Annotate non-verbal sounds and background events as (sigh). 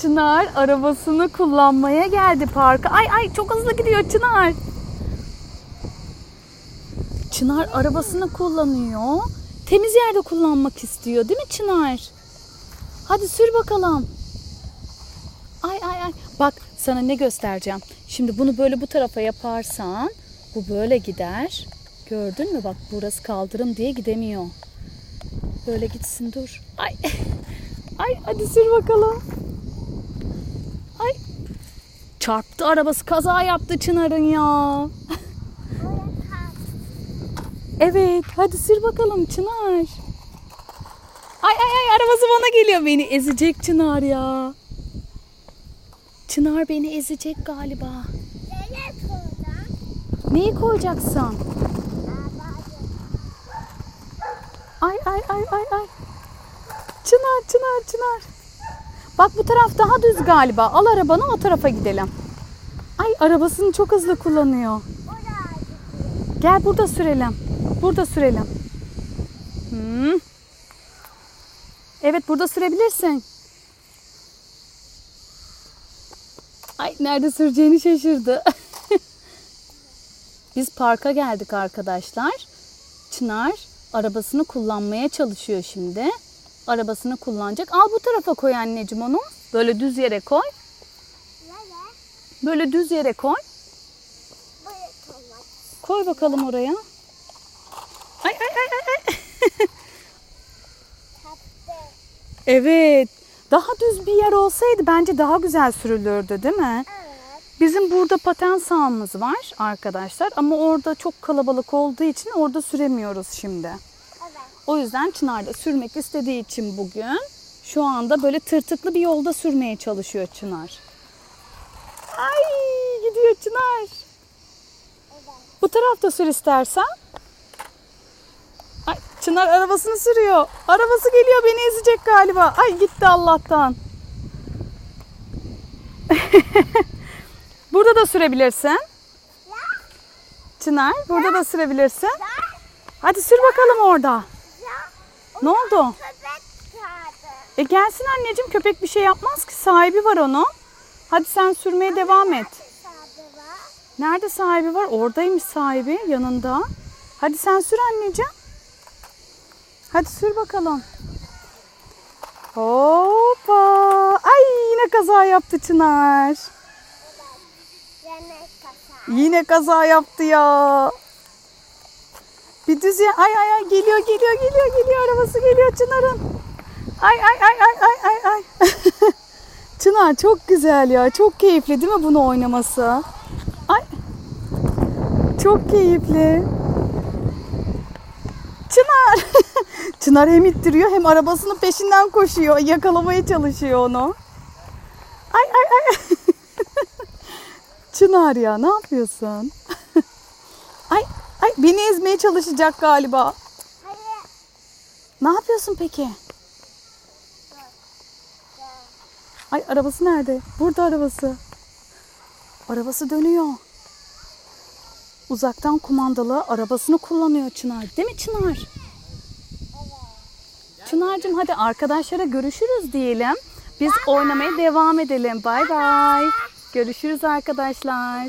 Çınar arabasını kullanmaya geldi parka. Ay ay çok hızlı gidiyor Çınar. Çınar arabasını kullanıyor. Temiz yerde kullanmak istiyor değil mi Çınar? Hadi sür bakalım. Ay ay ay. Bak sana ne göstereceğim. Şimdi bunu böyle bu tarafa yaparsan bu böyle gider. Gördün mü bak burası kaldırım diye gidemiyor. Böyle gitsin dur. Ay. (laughs) Ay hadi sür bakalım. Ay. Çarptı arabası kaza yaptı Çınar'ın ya. Evet hadi sür bakalım Çınar. Ay ay ay arabası bana geliyor beni ezecek Çınar ya. Çınar beni ezecek galiba. Neyi koyacaksın? Ay ay ay ay ay. Çınar Çınar Çınar. Bak bu taraf daha düz galiba. Al arabanı o tarafa gidelim. Ay arabasını çok hızlı kullanıyor. Gel burada sürelim. Burada sürelim. Hmm. Evet burada sürebilirsin. Ay nerede süreceğini şaşırdı. (laughs) Biz parka geldik arkadaşlar. Çınar arabasını kullanmaya çalışıyor şimdi. Arabasını kullanacak. Al bu tarafa koy anneciğim onu. Böyle düz yere koy. Böyle düz yere koy. Koy bakalım oraya. Ay ay ay ay. (laughs) evet. Daha düz bir yer olsaydı bence daha güzel sürülürdü değil mi? Bizim burada paten sahamız var arkadaşlar ama orada çok kalabalık olduğu için orada süremiyoruz şimdi. O yüzden Çınar'da sürmek istediği için bugün şu anda böyle tırtıklı bir yolda sürmeye çalışıyor Çınar. Ay gidiyor Çınar. Bu tarafta sür istersen. Ay Çınar arabasını sürüyor. Arabası geliyor beni ezecek galiba. Ay gitti Allah'tan. (laughs) Burada da sürebilirsin. Çınar burada da sürebilirsin. Hadi sür bakalım orada. Ne oldu? E gelsin anneciğim köpek bir şey yapmaz ki sahibi var onun. Hadi sen sürmeye devam et. Nerede sahibi var? Oradaymış sahibi yanında. Hadi sen sür anneciğim. Hadi sür bakalım. Hoppa. Ay yine kaza yaptı Çınar. Yine kaza yaptı ya. Bir düz. Ay ay ay geliyor geliyor geliyor geliyor arabası geliyor Çınar'ın. Ay ay ay ay ay ay ay. (laughs) Çınar çok güzel ya. Çok keyifli değil mi bunu oynaması? Ay. Çok keyifli. Çınar. (laughs) Çınar hem ittiriyor hem arabasının peşinden koşuyor. Yakalamaya çalışıyor onu. Ay ay ay. (laughs) Çınar ya ne yapıyorsun? Beni ezmeye çalışacak galiba. Ne yapıyorsun peki? Ay arabası nerede? Burada arabası. Arabası dönüyor. Uzaktan kumandalı arabasını kullanıyor Çınar. Değil mi Çınar? Çınar'cığım hadi arkadaşlara görüşürüz diyelim. Biz oynamaya devam edelim. Bay bay. Görüşürüz arkadaşlar.